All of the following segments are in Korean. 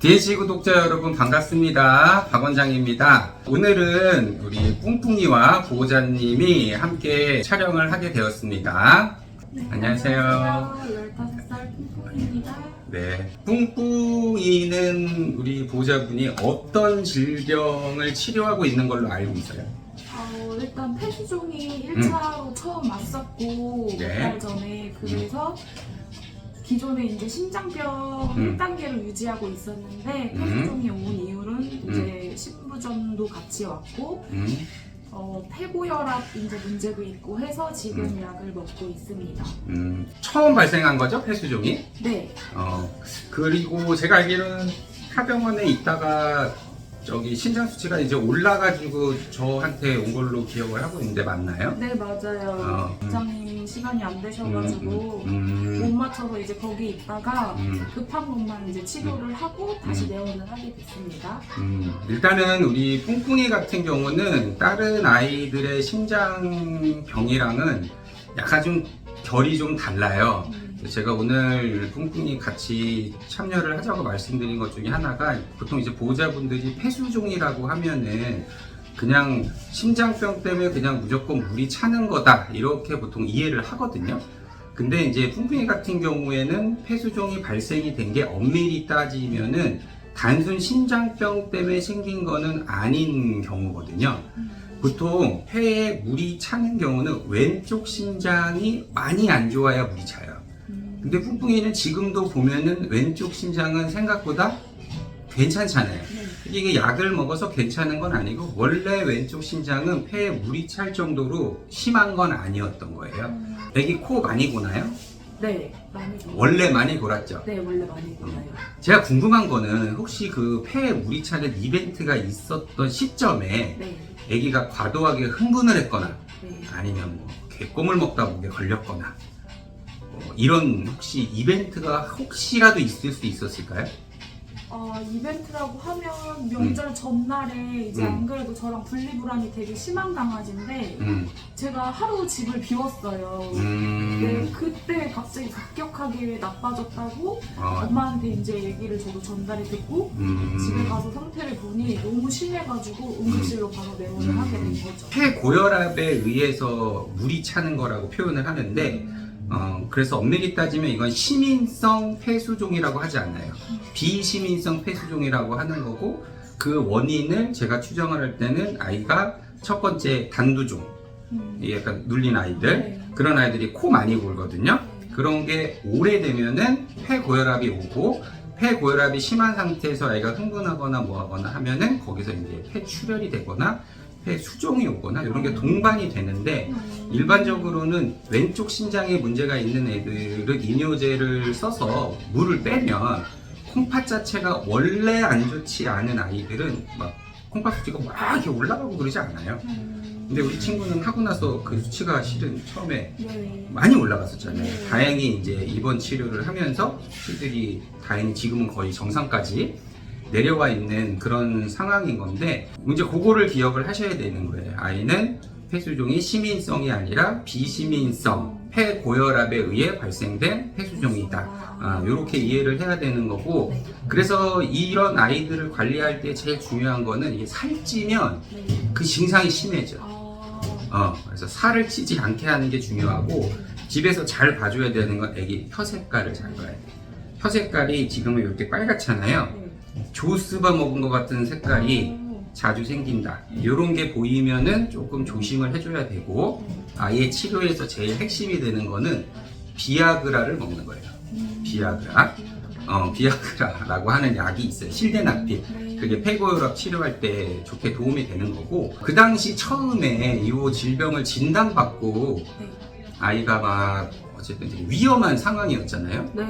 DH 구독자 여러분 반갑습니다. 박 원장입니다. 오늘은 우리 뿡뿡이와 보호자님이 함께 촬영을 하게 되었습니다. 안녕하세요. 15살 핑퐁입니다. 네. 뿡뿡이는 우리 보호자분이 어떤 질병을 치료하고 있는 걸로 알고 있어요? 어, 일단 폐수종이 1차로 처음 왔었고 음. 네. 몇달 전에 그래서 기존에 이제 심장병 음. 1단계를 유지하고 있었는데 음. 폐수종이 온 이후는 이제 신부전도 같이 왔고 음, 어, 폐고혈압 이제 문제도 있고 해서 지금 음. 약을 먹고 있습니다. 음, 처음 발생한 거죠, 폐수종이? 네, 어, 그리고 제가 알기로는 하병원에 있다가 저기 신장 수치가 이제 올라가지고 저한테 온 걸로 기억을 하고 있는데 맞나요? 네 맞아요. 어, 음. 시간이 안 되셔가지고 음, 못 음, 맞춰서 이제 거기 있다가 음, 급한 것만 이제 치료를 하고 다시 음. 내원을 하게 됐습니다. 음. 일단은 우리 뿡뿡이 같은 경우는 다른 아이들의 심장병이랑은 약간 좀 결이 좀 달라요. 음. 제가 오늘 뿡뿡이 같이 참여를 하자고 말씀드린 것 중에 하나가 보통 이제 보호자분들이 폐수종이라고 하면은 그냥 심장병 때문에 그냥 무조건 물이 차는 거다 이렇게 보통 이해를 하거든요. 근데 이제 뿡뿡이 같은 경우에는 폐수종이 발생이 된 게 엄밀히 따지면은 단순 심장병 때문에 생긴 거는 아닌 경우거든요. 음. 보통 폐에 물이 차는 경우는 왼쪽 심장이 많이 안 좋아야 물이 차요. 음. 근데 뿡뿡이는 지금도 보면은 왼쪽 심장은 생각보다 괜찮잖아요. 네. 이게 약을 먹어서 괜찮은 건 아니고 원래 왼쪽 심장은 폐에 물이 찰 정도로 심한 건 아니었던 거예요. 음. 애기 코 많이 고나요? 네, 많이. 원래 많이 골았죠. 네, 원래 많이 골라요. 제가 궁금한 거는 혹시 그 폐에 물이 차는 이벤트가 있었던 시점에 네, 아기가 과도하게 흥분을 했거나 네. 아니면 뭐 개껌을 먹다 목에 걸렸거나 뭐 이런 혹시 이벤트가 혹시라도 있을 수 있었을까요? 어, 이벤트라고 하면 명절 전날에 이제 음. 안 그래도 저랑 분리불안이 되게 심한 강아지인데 음, 제가 하루 집을 비웠어요. 네, 음, 그때 갑자기 급격하게 나빠졌다고 어, 엄마한테 이제 얘기를 저도 전달이 듣고 음, 집에 가서 상태를 보니 너무 심해가지고 응급실로 바로 내원을 음. 하게 된 거죠. 폐 고혈압에 의해서 물이 차는 거라고 표현을 하는데 음. 어, 그래서 엄밀히 따지면 이건 시민성 폐수종이라고 하지 않나요? 비시민성 폐수종이라고 하는 거고 그 원인을 제가 추정을 할 때는 아이가 첫 번째 단두종, 음. 이 약간 눌린 아이들 네. 그런 아이들이 코 많이 골거든요. 그런 게 오래되면은 폐고혈압이 오고 폐고혈압이 심한 상태에서 아이가 흥분하거나 뭐하거나 하면은 거기서 이제 폐출혈이 되거나 폐 수종이 오거나 이런 게 동반이 되는데 음. 일반적으로는 왼쪽 심장에 문제가 있는 애들은 이뇨제를 써서 물을 빼면 콩팥 자체가 원래 안 좋지 않은 아이들은 막 콩팥 수치가 막 이렇게 올라가고 그러지 않아요. 음. 근데 우리 친구는 하고 나서 그 수치가 실은 처음에 네. 많이 올라갔었잖아요. 네. 다행히 이제 입원 치료를 하면서 수치들이 다행히 지금은 거의 정상까지 내려와 있는 그런 상황인 건데 이제 그거를 기억을 하셔야 되는 거예요. 아이는 폐수종이 시민성이 아니라 비시민성 폐고혈압에 의해 발생된 폐수종이다. 아, 이렇게 이해를 해야 되는 거고 네. 그래서 이런 아이들을 관리할 때 제일 중요한 거는 이게 살찌면 네. 그 증상이 심해져. 아. 어, 그래서 살을 찌지 않게 하는 게 중요하고 집에서 잘 봐줘야 되는 건 애기 혀 색깔을 잘 봐야 돼. 혀 색깔이 지금은 이렇게 빨갛잖아요. 네. 조스바 먹은 것 같은 색깔이 자주 생긴다. 이런 게 보이면은 조금 조심을 해줘야 되고 아이의 치료에서 제일 핵심이 되는 거는 비아그라를 먹는 거예요. 음. 비아그라. 어, 비아그라라고 하는 약이 있어요. 실데나필. 네. 그게 폐고혈압 치료할 때 좋게 도움이 되는 거고 그 당시 처음에 이 질병을 진단받고 네. 아이가 막 어쨌든 위험한 상황이었잖아요. 네.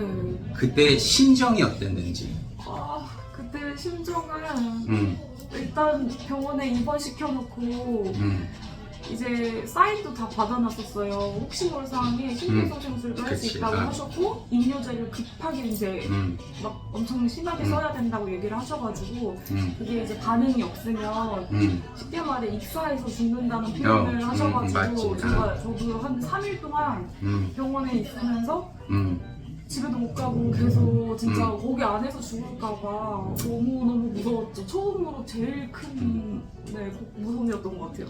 그때 심정이 어땠는지. 아, 그때 심정은 음, 일단 병원에 입원시켜놓고 음, 이제 사인도 다 받아놨었어요. 혹시 모를 상황에 심폐소생술도 할 수 그치, 있다고 아. 하셨고 이뇨제를 급하게 이제 음, 막 엄청 심하게 음. 써야 된다고 얘기를 하셔가지고 음, 그게 이제 반응이 없으면 음, 쉽게 말해 익사해서 죽는다는 표현을 어, 음, 하셔가지고 맞지. 제가 저도 한 3일 동안 음, 병원에 있으면서 음, 집에도 못 가고 계속 진짜 음. 거기 안에서 죽을까봐 너무 너무 무서웠죠. 처음으로 제일 큰 네, 무서움이었던 것 같아요.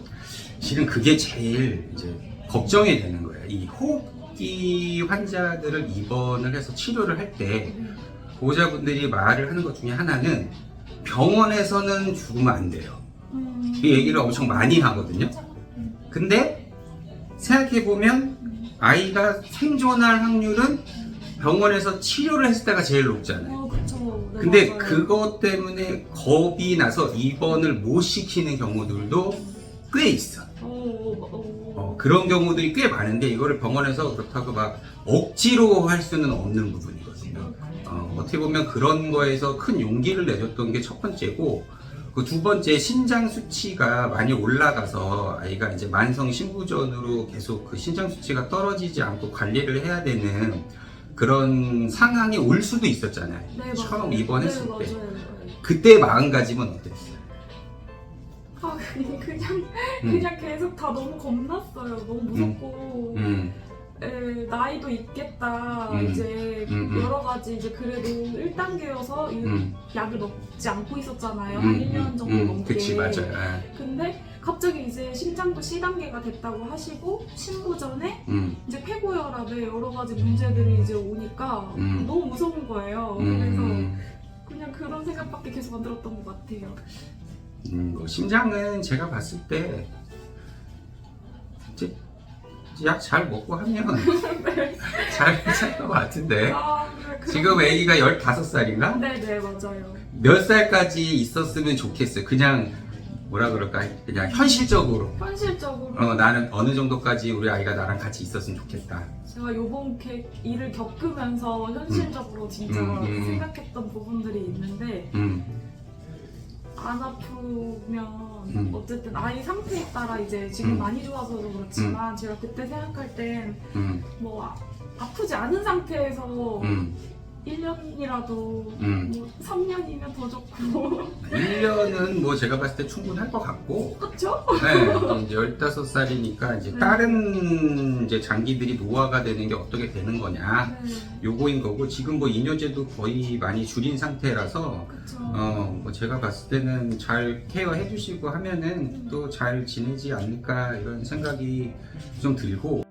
실은 그게 제일 이제 걱정이 되는 거예요. 이 호흡기 환자들을 입원을 해서 치료를 할 때 보호자분들이 말을 하는 것 중에 하나는 병원에서는 죽으면 안 돼요. 음. 이 얘기를 엄청 많이 하거든요. 음. 근데 생각해보면 아이가 생존할 확률은 병원에서 치료를 했을 때가 제일 높잖아요. 어, 그쵸. 네, 근데 맞아요. 그것 때문에 겁이 나서 입원을 못 시키는 경우들도 꽤 있어. 어, 어, 어. 어, 그런 경우들이 꽤 많은데 이거를 병원에서 그렇다고 막 억지로 할 수는 없는 부분이거든요. 어, 어떻게 보면 그런 거에서 큰 용기를 내줬던 게 첫 번째고 그 두 번째 신장 수치가 많이 올라가서 아이가 이제 만성 신부전으로 계속 그 신장 수치가 떨어지지 않고 관리를 해야 되는 그런 상황이 올 수도 있었잖아요. 네, 처음 맞아요. 입원했을 네, 때. 맞아요. 그때 마음가짐은 어땠어요? 아, 그냥, 그냥, 음. 그냥 계속 다 너무 겁났어요. 너무 무섭고. 음, 에, 나이도 있겠다. 음. 이제 음, 음. 여러 가지 이제 그래도 1단계여서 음, 약을 먹지 않고 있었잖아요. 음, 한 1년 정도 음, 넘게. 그치 맞아요. 예. 근데 갑자기 이제 심장도 C단계가 됐다고 하시고 신부 전에 음, 이제 폐고혈압에 여러 가지 문제들이 이제 오니까 음. 너무 무서운 거예요. 그래서 음, 그냥 그런 생각밖에 계속 안 들었던 것 같아요. 음, 뭐 심장은 제가 봤을 때 약 잘 먹고 하면 잘살 것 같은데 아, 지금 아기가 15살인가? 네 네 맞아요. 몇 살까지 있었으면 좋겠어요. 그냥 뭐라 그럴까? 그냥 현실적으로 현실적으로 어, 나는 어느 정도까지 우리 아이가 나랑 같이 있었으면 좋겠다. 제가 요번 게- 일을 겪으면서 현실적으로 진짜 음, 음. 생각했던 부분들이 있는데 음, 안 아프면 음. 어쨌든 아이 상태에 따라 이제 지금 음. 많이 좋아서도 그렇지만 제가 그때 생각할 땐 음, 뭐 아, 아프지 않은 상태에서 음, 1년이라도 음. 뭐 3년이면 더 좋고 1년은 뭐 제가 봤을 때 충분할 것 같고 그렇죠? 네, 이제 15살이니까 이제 네. 다른 이제 장기들이 노화가 되는 게 어떻게 되는 거냐 네, 요거인 거고 지금 뭐 이뇨제도 거의 많이 줄인 상태라서. 어, 뭐 제가 봤을 때는 잘 케어해 주시고 하면은 또 잘 지내지 않을까 이런 생각이 좀 들고